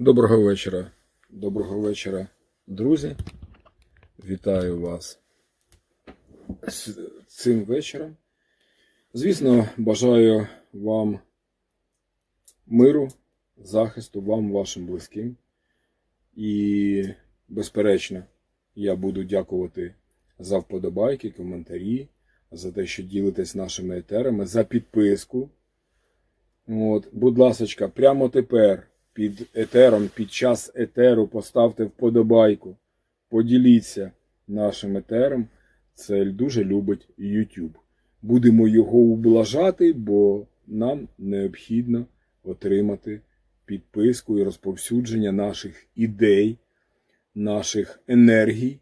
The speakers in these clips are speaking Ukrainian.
Доброго вечора. Доброго вечора, друзі. Вітаю вас з цим вечором. Звісно, бажаю вам миру, захисту, вам, вашим близьким. І, безперечно, я буду дякувати за вподобайки, коментарі, за те, що ділитесь нашими етерами, за підписку. От, будь ласочка, прямо тепер під етером, під час етеру поставте вподобайку. Поділіться нашим етером. Це дуже любить YouTube. Будемо його ублажати, бо нам необхідно отримати підписку і розповсюдження наших ідей, наших енергій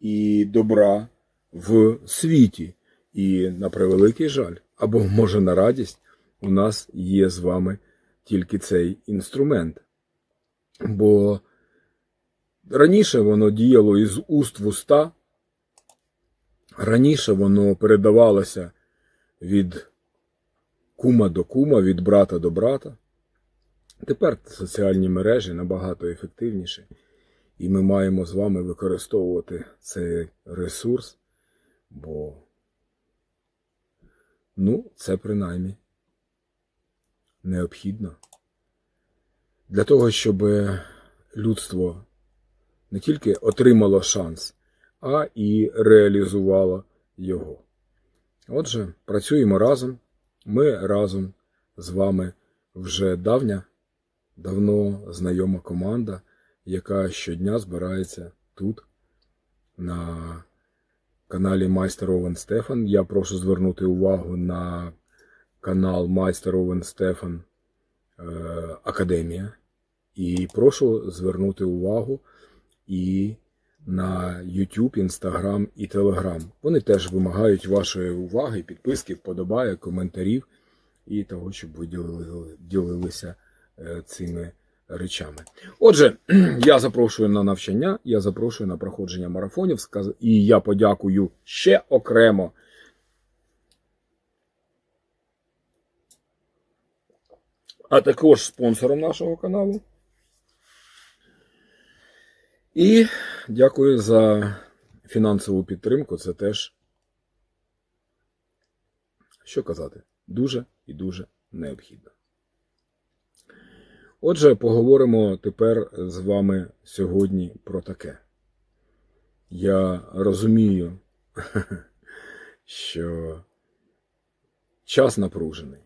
і добра в світі. І на превеликий жаль, або може на радість, у нас є з вами тільки цей інструмент. Бо раніше воно діяло із уст в уста, раніше воно передавалося від кума до кума, від брата до брата. Тепер соціальні мережі набагато ефективніші, і ми маємо з вами використовувати цей ресурс, бо, ну, це принаймні необхідно для того, щоб людство не тільки отримало шанс, а і реалізувало його. Отже, працюємо разом. Ми разом з вами вже давня, давно знайома команда, яка щодня збирається тут, на каналі Майстер Овен Стефан. Я прошу звернути увагу на канал Майстер Овен Стефан е, Академія. І прошу звернути увагу і на YouTube, Instagram і Telegram. Вони теж вимагають вашої уваги, підписки, вподобає, коментарів і того, щоб ви ділили- ділилися е, цими речами. Отже, я запрошую на навчання, я запрошую на проходження марафонів, і я подякую ще окремо а також спонсором нашого каналу. І дякую за фінансову підтримку. Це теж, що казати, дуже і дуже необхідно. Отже, поговоримо тепер з вами сьогодні про таке. Я розумію, що час напружений.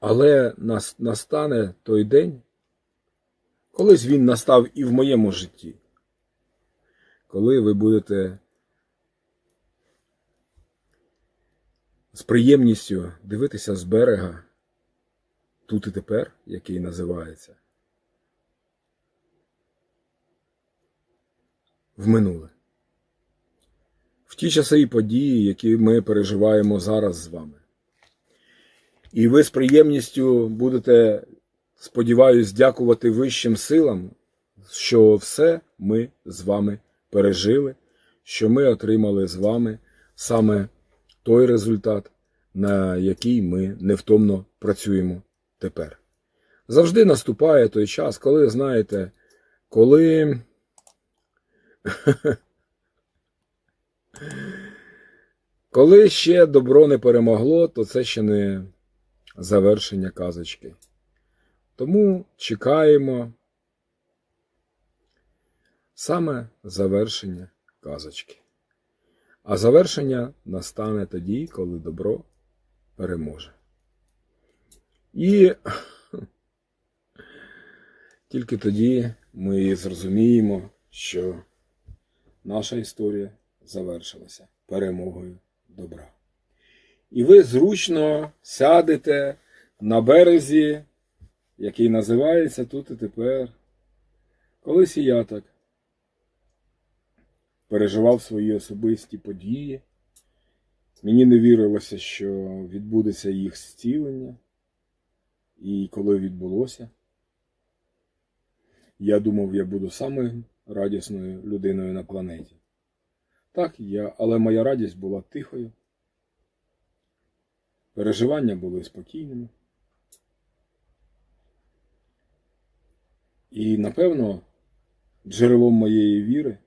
Але настане той день, колись він настав і в моєму житті, коли ви будете з приємністю дивитися з берега тут і тепер, який називається, в минуле. В ті часи і події, які ми переживаємо зараз з вами. І ви з приємністю будете, сподіваюсь, дякувати вищим силам, що все ми з вами пережили, що ми отримали з вами саме той результат, на який ми невтомно працюємо тепер. Завжди наступає той час, коли, знаєте, коли. Коли ще добро не перемогло, то це ще не завершення казочки. Тому чекаємо саме завершення казочки. А завершення настане тоді, коли добро переможе. І тільки тоді ми зрозуміємо, що наша історія завершилася перемогою добра. І ви зручно сядете на березі, який називається тут і тепер. Колись і я так переживав свої особисті події. Мені не вірилося, що відбудеться їх зцілення. І коли відбулося, я думав, я буду самою радісною людиною на планеті. Так, я, але моя радість була тихою. Переживання були спокійними. І, напевно, джерелом моєї віри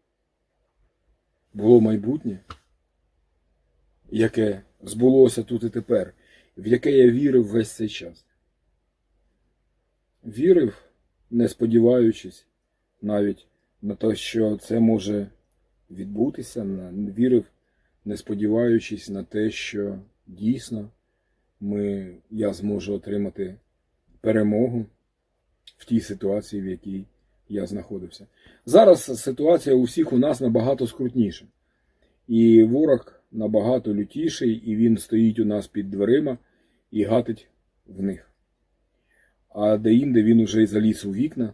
було майбутнє, яке збулося тут і тепер, в яке я вірив весь цей час. Вірив, не сподіваючись навіть на те, що це може відбутися, вірив, не сподіваючись на те, що дійсно ми, я зможу отримати перемогу в тій ситуації, в якій я знаходився. Зараз ситуація у всіх у нас набагато скрутніша. І ворог набагато лютіший, і він стоїть у нас під дверима і гатить в них. А де-інде він уже і заліз у вікна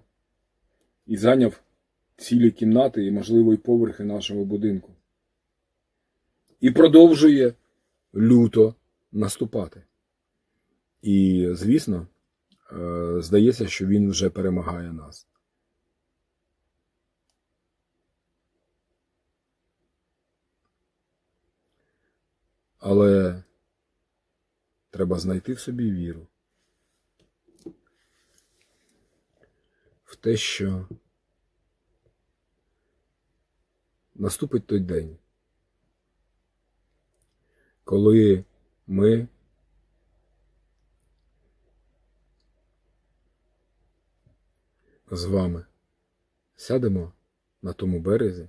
і зайняв цілі кімнати і, можливо, і поверхи нашого будинку. І продовжує люто наступати. І, звісно, е, здається, що він вже перемагає нас. Але треба знайти в собі віру в те, що наступить той день, коли ми з вами сядемо на тому березі.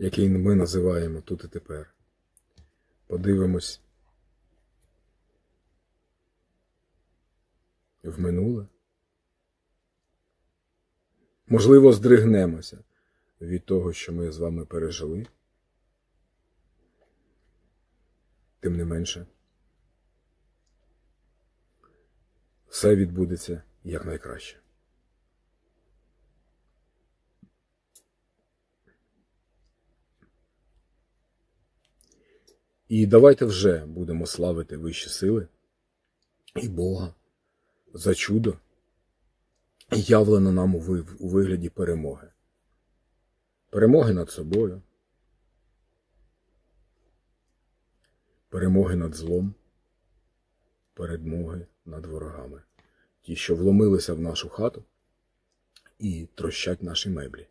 який ми називаємо тут і тепер. Подивимось в минуле. Можливо, здригнемося від того, що ми з вами пережили. Тим не менше, все відбудеться якнайкраще. І давайте вже будемо славити вищі сили і Бога за чудо, явлене нам у вигляді перемоги. Перемоги над собою, перемоги над злом, перемоги над ворогами, ті, що вломилися в нашу хату і трощать наші меблі.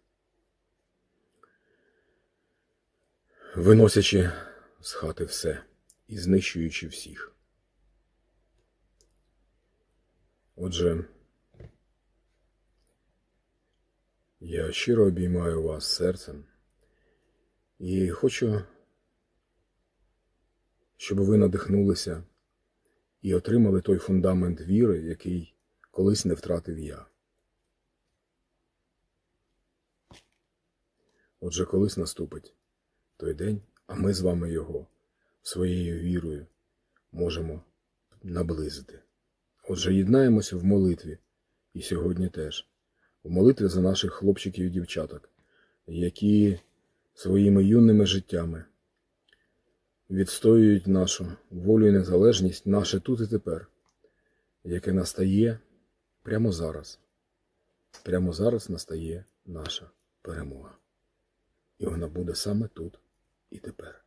Виносячи з хати все і знищуючи всіх. Отже, я щиро обіймаю вас серцем і хочу, щоб ви надихнулися і отримали той фундамент віри, який колись не втратив я. Отже, колись наступить той день, а ми з вами його своєю вірою можемо наблизити. Отже, єднаємося в молитві і сьогодні теж, в молитві за наших хлопчиків і дівчаток, які своїми юними життями відстоюють нашу волю і незалежність, наше тут і тепер, яке настає прямо зараз. Прямо зараз настає наша перемога. І вона буде саме тут і тепер.